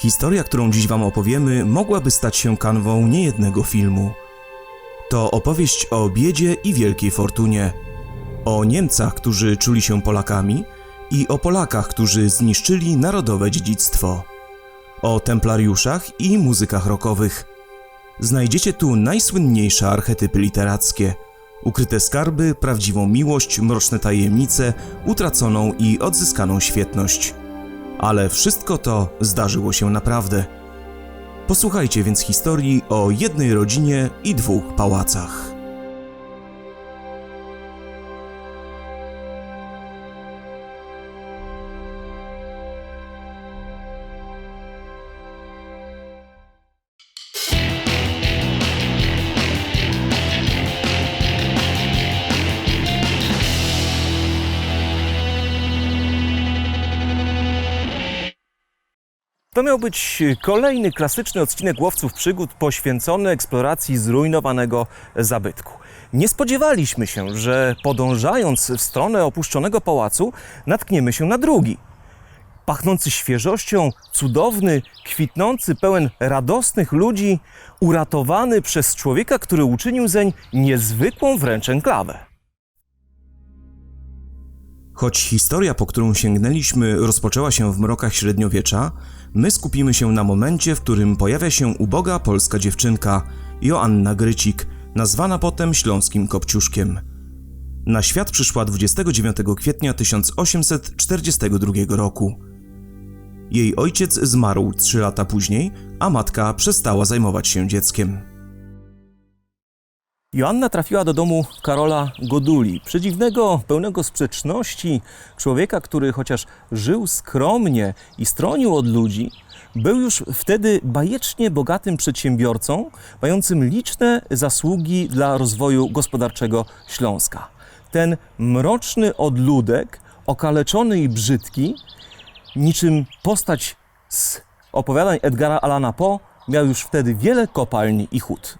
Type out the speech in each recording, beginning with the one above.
Historia, którą dziś Wam opowiemy, mogłaby stać się kanwą niejednego filmu. To opowieść o biedzie i wielkiej fortunie, o Niemcach, którzy czuli się Polakami i o Polakach, którzy zniszczyli narodowe dziedzictwo, o templariuszach i muzykach rockowych. Znajdziecie tu najsłynniejsze archetypy literackie, ukryte skarby, prawdziwą miłość, mroczne tajemnice, utraconą i odzyskaną świetność. Ale wszystko to zdarzyło się naprawdę. Posłuchajcie więc historii o jednej rodzinie i dwóch pałacach. To miał być kolejny klasyczny odcinek Łowców Przygód poświęcony eksploracji zrujnowanego zabytku. Nie spodziewaliśmy się, że podążając w stronę opuszczonego pałacu natkniemy się na drugi. Pachnący świeżością, cudowny, kwitnący, pełen radosnych ludzi, uratowany przez człowieka, który uczynił zeń niezwykłą wręcz enklawę. Choć historia, po którą sięgnęliśmy, rozpoczęła się w mrokach średniowiecza, my skupimy się na momencie, w którym pojawia się uboga polska dziewczynka, Joanna Grycik, nazwana potem Śląskim Kopciuszkiem. Na świat przyszła 29 kwietnia 1842 roku. Jej ojciec zmarł trzy lata później, a matka przestała zajmować się dzieckiem. Joanna trafiła do domu Karola Goduli, przedziwnego, pełnego sprzeczności człowieka, który chociaż żył skromnie i stronił od ludzi, był już wtedy bajecznie bogatym przedsiębiorcą, mającym liczne zasługi dla rozwoju gospodarczego Śląska. Ten mroczny odludek, okaleczony i brzydki, niczym postać z opowiadań Edgara Allana Poe, miał już wtedy wiele kopalni i hut.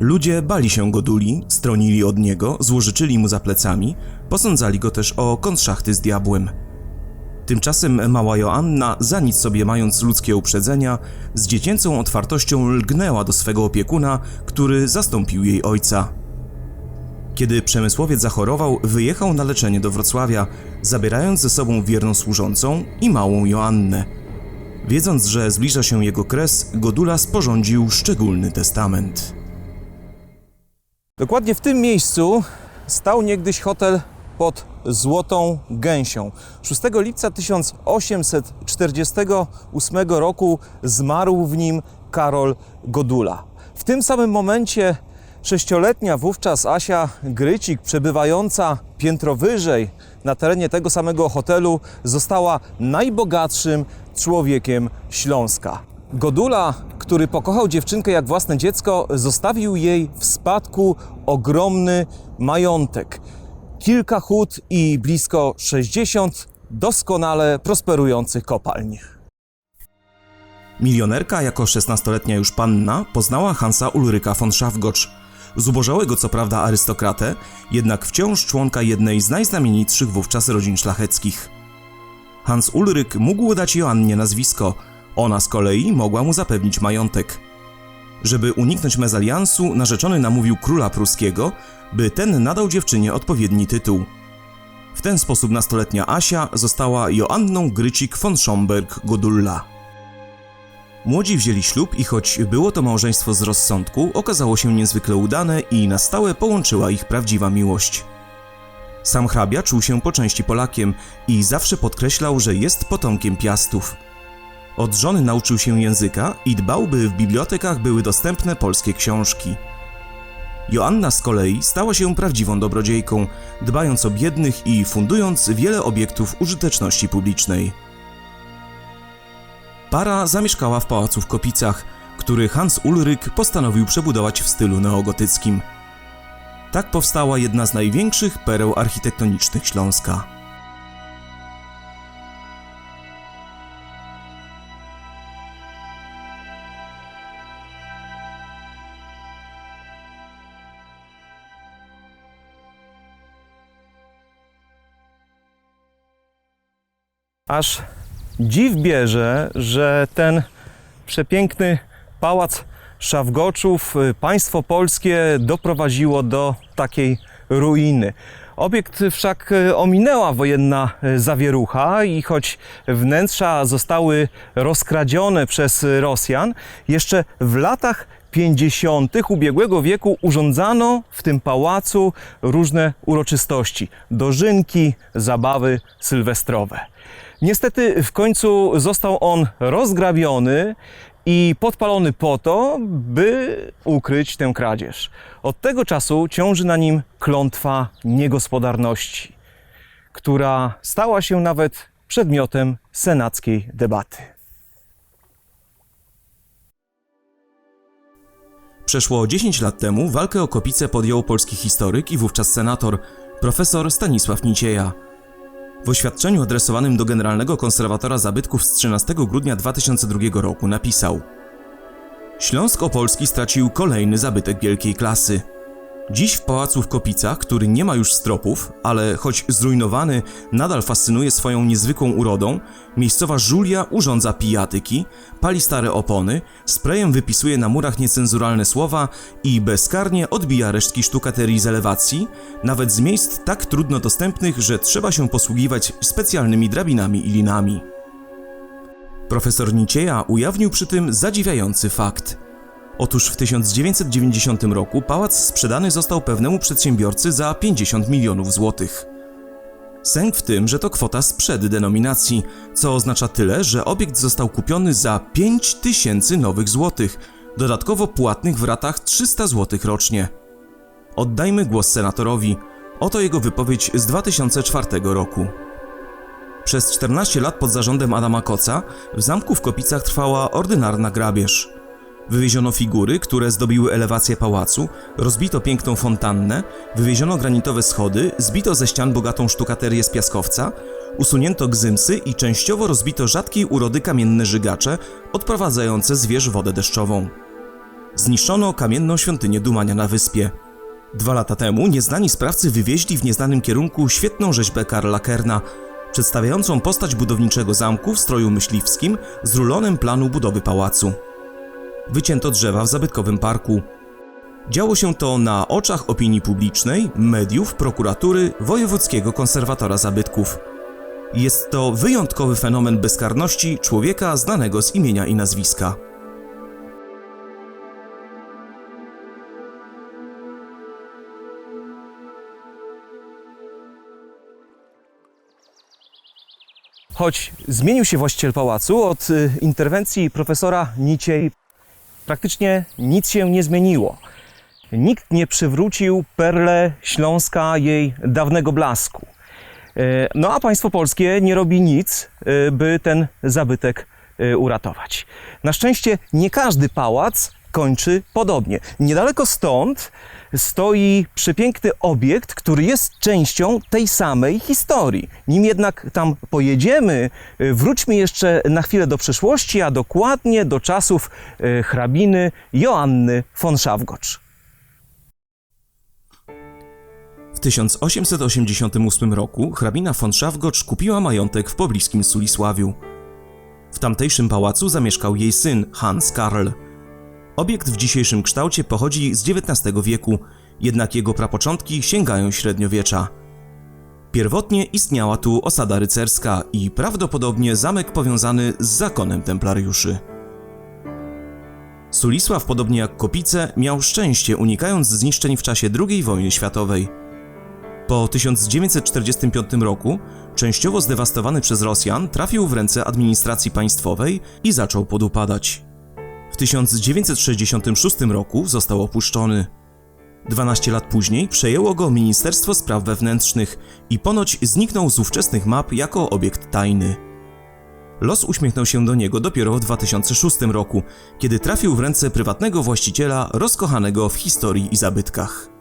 Ludzie bali się Goduli, stronili od niego, złożyczyli mu za plecami, posądzali go też o konszachty z diabłem. Tymczasem mała Joanna, za nic sobie mając ludzkie uprzedzenia, z dziecięcą otwartością lgnęła do swego opiekuna, który zastąpił jej ojca. Kiedy przemysłowiec zachorował, wyjechał na leczenie do Wrocławia, zabierając ze sobą wierną służącą i małą Joannę. Wiedząc, że zbliża się jego kres, Godula sporządził szczególny testament. Dokładnie w tym miejscu stał niegdyś hotel pod Złotą Gęsią. 6 lipca 1848 roku zmarł w nim Karol Godula. W tym samym momencie sześcioletnia wówczas Asia Grycik, przebywająca piętro wyżej na terenie tego samego hotelu, została najbogatszym człowiekiem Śląska. Godula, który pokochał dziewczynkę jak własne dziecko, zostawił jej w spadku ogromny majątek. Kilka hut i blisko 60 doskonale prosperujących kopalń. Milionerka jako 16-letnia już panna poznała Hansa Ulryka von Schafgotsch, zubożałego co prawda arystokratę, jednak wciąż członka jednej z najznamienitszych wówczas rodzin szlacheckich. Hans Ulryk mógł dać Joannie nazwisko, ona z kolei mogła mu zapewnić majątek. Żeby uniknąć mezaliansu, narzeczony namówił króla pruskiego, by ten nadał dziewczynie odpowiedni tytuł. W ten sposób nastoletnia Asia została Joanną Grycik von Schomberg-Godulla. Młodzi wzięli ślub i choć było to małżeństwo z rozsądku, okazało się niezwykle udane i na stałe połączyła ich prawdziwa miłość. Sam hrabia czuł się po części Polakiem i zawsze podkreślał, że jest potomkiem Piastów. Od żony nauczył się języka i dbał, by w bibliotekach były dostępne polskie książki. Joanna z kolei stała się prawdziwą dobrodziejką, dbając o biednych i fundując wiele obiektów użyteczności publicznej. Para zamieszkała w pałacu w Kopicach, który Hans Ulryk postanowił przebudować w stylu neogotyckim. Tak powstała jedna z największych pereł architektonicznych Śląska. Aż Dziw bierze, że ten przepiękny pałac Szawgoczów y, państwo polskie doprowadziło do takiej ruiny. Obiekt wszak y, ominęła wojenna y, zawierucha i choć wnętrza zostały rozkradzione przez Rosjan, jeszcze w latach 50. ubiegłego wieku urządzano w tym pałacu różne uroczystości, dożynki, zabawy sylwestrowe. Niestety w końcu został on rozgrabiony i podpalony po to, by ukryć tę kradzież. Od tego czasu ciąży na nim klątwa niegospodarności, która stała się nawet przedmiotem senackiej debaty. Przeszło 10 lat temu walkę o Kopice podjął polski historyk i wówczas senator, profesor Stanisław Nicieja. W oświadczeniu adresowanym do Generalnego Konserwatora Zabytków z 13 grudnia 2002 roku napisał Śląsk Opolski stracił kolejny zabytek wielkiej klasy. Dziś w pałacu w Kopicach, który nie ma już stropów, ale choć zrujnowany, nadal fascynuje swoją niezwykłą urodą, miejscowa Żulia urządza pijatyki, pali stare opony, sprayem wypisuje na murach niecenzuralne słowa i bezkarnie odbija resztki sztukaterii z elewacji, nawet z miejsc tak trudno dostępnych, że trzeba się posługiwać specjalnymi drabinami i linami. Profesor Nicieja ujawnił przy tym zadziwiający fakt. Otóż w 1990 roku pałac sprzedany został pewnemu przedsiębiorcy za 50 milionów złotych. Sęk w tym, że to kwota sprzed denominacji, co oznacza tyle, że obiekt został kupiony za 5 tysięcy nowych złotych, dodatkowo płatnych w ratach 300 złotych rocznie. Oddajmy głos senatorowi. Oto jego wypowiedź z 2004 roku. Przez 14 lat pod zarządem Adama Koca w zamku w Kopicach trwała ordynarna grabież. Wywieziono figury, które zdobiły elewację pałacu, rozbito piękną fontannę, wywieziono granitowe schody, zbito ze ścian bogatą sztukaterię z piaskowca, usunięto gzymsy i częściowo rozbito rzadkiej urody kamienne żygacze odprowadzające zwierz wodę deszczową. Zniszczono kamienną świątynię Dumania na wyspie. Dwa lata temu nieznani sprawcy wywieźli w nieznanym kierunku świetną rzeźbę Karla Kerna, przedstawiającą postać budowniczego zamku w stroju myśliwskim z rulonem planu budowy pałacu. Wycięto drzewa w zabytkowym parku. Działo się to na oczach opinii publicznej, mediów, prokuratury, wojewódzkiego konserwatora zabytków. Jest to wyjątkowy fenomen bezkarności człowieka znanego z imienia i nazwiska. Choć zmienił się właściciel pałacu, od y, interwencji profesora Niciej praktycznie nic się nie zmieniło. Nikt nie przywrócił perle Śląska jej dawnego blasku. E, No a państwo polskie nie robi nic, e, by ten zabytek e, uratować. Na szczęście nie każdy pałac kończy podobnie. Niedaleko stąd stoi przepiękny obiekt, który jest częścią tej samej historii. Nim jednak tam pojedziemy, e, wróćmy jeszcze na chwilę do przeszłości, a dokładnie do czasów e, hrabiny Joanny von Szawgocz. W 1888 roku hrabina von Szafgocz kupiła majątek w pobliskim Sulisławiu. W tamtejszym pałacu zamieszkał jej syn Hans Karl. Obiekt w dzisiejszym kształcie pochodzi z XIX wieku, jednak jego prapoczątki sięgają średniowiecza. Pierwotnie istniała tu osada rycerska i prawdopodobnie zamek powiązany z zakonem templariuszy. Sulisław, podobnie jak Kopice, miał szczęście unikając zniszczeń w czasie II wojny światowej. Po 1945 roku, częściowo zdewastowany przez Rosjan, trafił w ręce administracji państwowej i zaczął podupadać. W 1966 roku został opuszczony. 12 lat później przejęło go Ministerstwo Spraw Wewnętrznych i ponoć zniknął z ówczesnych map jako obiekt tajny. Los uśmiechnął się do niego dopiero w 2006 roku, kiedy trafił w ręce prywatnego właściciela rozkochanego w historii i zabytkach.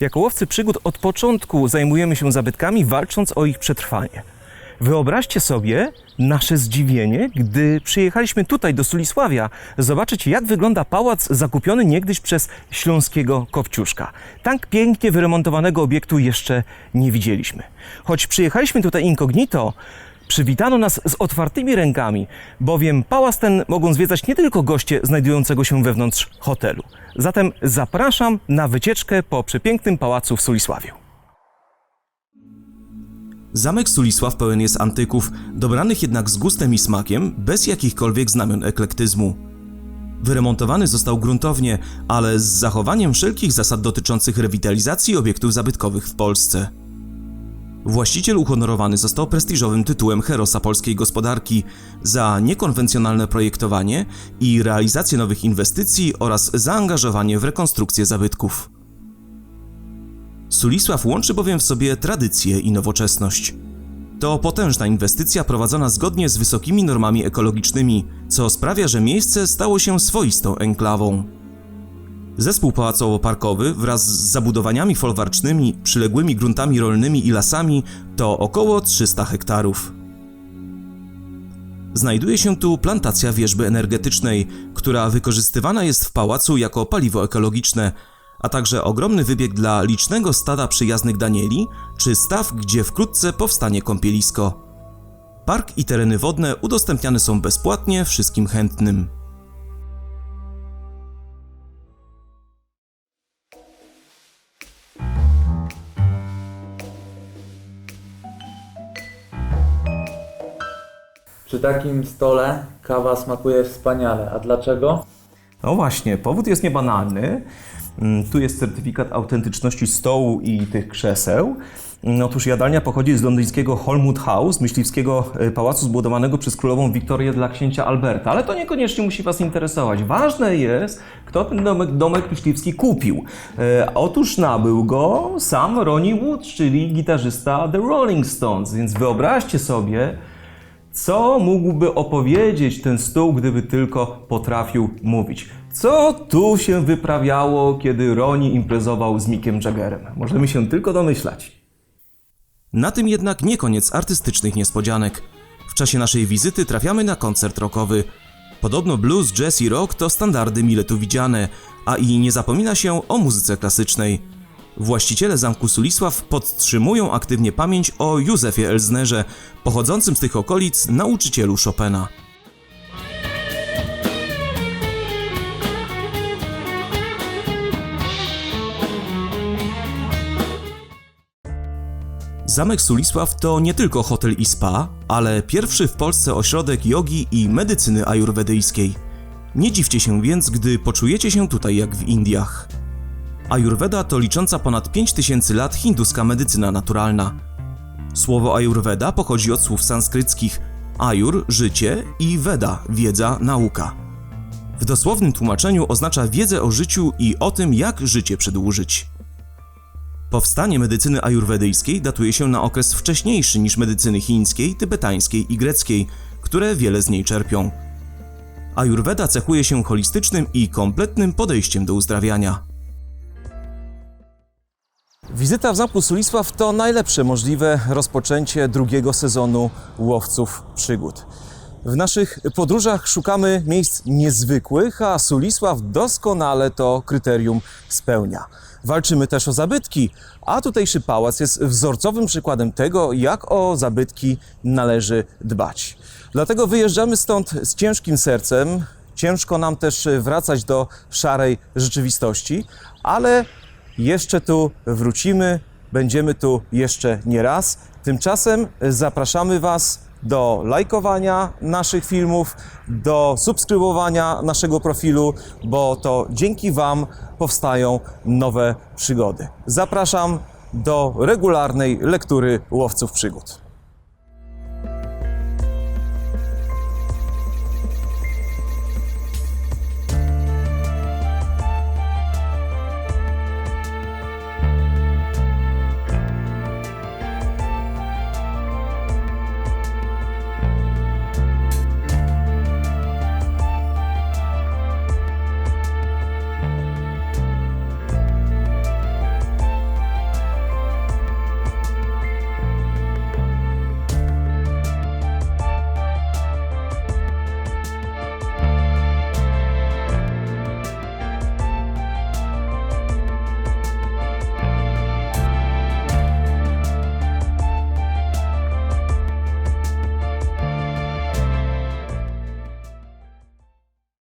Jako łowcy przygód od początku zajmujemy się zabytkami, walcząc o ich przetrwanie. Wyobraźcie sobie nasze zdziwienie, gdy przyjechaliśmy tutaj do Sulisławia zobaczyć, jak wygląda pałac zakupiony niegdyś przez śląskiego Kopciuszka. Tak pięknie wyremontowanego obiektu jeszcze nie widzieliśmy. Choć przyjechaliśmy tutaj incognito, przywitano nas z otwartymi rękami, bowiem pałac ten mogą zwiedzać nie tylko goście znajdującego się wewnątrz hotelu. Zatem zapraszam na wycieczkę po przepięknym pałacu w Sulisławiu. Zamek Sulisław pełen jest antyków, dobranych jednak z gustem i smakiem, bez jakichkolwiek znamion eklektyzmu. Wyremontowany został gruntownie, ale z zachowaniem wszelkich zasad dotyczących rewitalizacji obiektów zabytkowych w Polsce. Właściciel uhonorowany został prestiżowym tytułem Herosa polskiej gospodarki za niekonwencjonalne projektowanie i realizację nowych inwestycji oraz zaangażowanie w rekonstrukcję zabytków. Sulisław łączy bowiem w sobie tradycję i nowoczesność. To potężna inwestycja prowadzona zgodnie z wysokimi normami ekologicznymi, co sprawia, że miejsce stało się swoistą enklawą. Zespół pałacowo-parkowy wraz z zabudowaniami folwarcznymi, przyległymi gruntami rolnymi i lasami to około 300 hektarów. Znajduje się tu plantacja wierzby energetycznej, która wykorzystywana jest w pałacu jako paliwo ekologiczne, a także ogromny wybieg dla licznego stada przyjaznych danieli, czy staw, gdzie wkrótce powstanie kąpielisko. Park i tereny wodne udostępniane są bezpłatnie wszystkim chętnym. Przy takim stole kawa smakuje wspaniale. A dlaczego? No właśnie, powód jest niebanalny. Mm, Tu jest certyfikat autentyczności stołu i tych krzeseł. Mm, Otóż jadalnia pochodzi z londyńskiego Holmwood House, myśliwskiego e, pałacu zbudowanego przez królową Wiktorię dla księcia Alberta, ale to niekoniecznie musi Was interesować. Ważne jest, kto ten domek, domek myśliwski kupił. E, otóż nabył go sam Ronnie Wood, czyli gitarzysta The Rolling Stones, więc wyobraźcie sobie, co mógłby opowiedzieć ten stół, gdyby tylko potrafił mówić? Co tu się wyprawiało, kiedy Roni imprezował z Mickiem Jaggerem? Możemy się tylko domyślać. Na tym jednak nie koniec artystycznych niespodzianek. W czasie naszej wizyty trafiamy na koncert rockowy. Podobno blues, jazz i rock to standardy mile tu widziane, a i nie zapomina się o muzyce klasycznej. Właściciele zamku Sulisław podtrzymują aktywnie pamięć o Józefie Elznerze, pochodzącym z tych okolic nauczycielu Chopina. Zamek Sulisław to nie tylko hotel i spa, ale pierwszy w Polsce ośrodek jogi i medycyny ajurwedyjskiej. Nie dziwcie się więc, gdy poczujecie się tutaj jak w Indiach. Ajurweda to licząca ponad 5000 lat hinduska medycyna naturalna. Słowo ajurweda pochodzi od słów sanskryckich ajur życie i veda wiedza, nauka. W dosłownym tłumaczeniu oznacza wiedzę o życiu i o tym, jak życie przedłużyć. Powstanie medycyny ajurwedyjskiej datuje się na okres wcześniejszy niż medycyny chińskiej, tybetańskiej i greckiej, które wiele z niej czerpią. Ajurweda cechuje się holistycznym i kompletnym podejściem do uzdrawiania. Wizyta w zamku Sulisław to najlepsze możliwe rozpoczęcie drugiego sezonu Łowców Przygód. W naszych podróżach szukamy miejsc niezwykłych, a Sulisław doskonale to kryterium spełnia. Walczymy też o zabytki, a tutejszy pałac jest wzorcowym przykładem tego, jak o zabytki należy dbać. Dlatego wyjeżdżamy stąd z ciężkim sercem. Ciężko nam też wracać do szarej rzeczywistości, ale jeszcze tu wrócimy, będziemy tu jeszcze nie raz. Tymczasem zapraszamy Was do lajkowania naszych filmów, do subskrybowania naszego profilu, bo to dzięki Wam powstają nowe przygody. Zapraszam do regularnej lektury łowców przygód.